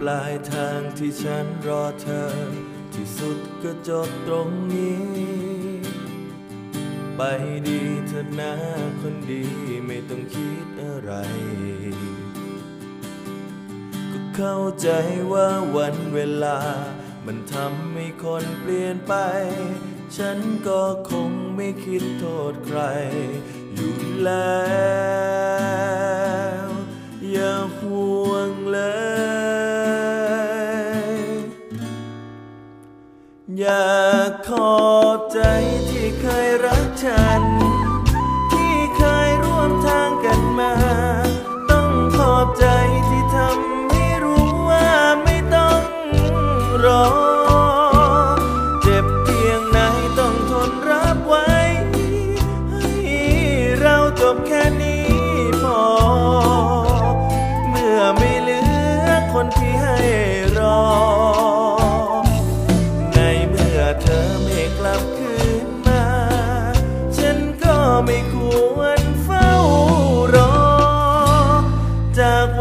ปลายทางที่ฉันรอเธอ ที่สุดก็จบตรงนี้ ไปดีเถอะนะคนดีไม่ต้องคิดอะไร ก็เข้าใจว่าวันเวลา มันทำให้คนเปลี่ยนไป ฉันก็คงไม่คิดโทษใครอยู่แล้ว อยากขอบใจที่เคยรักฉัน ที่เคยร่วมทางกันมา ต้องขอบใจที่ทำให้รู้ว่าไม่ต้องรอ เจ็บเพียงไหนต้องทนรับไว้ ให้เราจบแค่นี้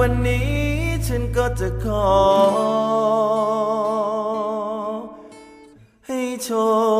วันนี้ฉันก็จะขอ ให้โชค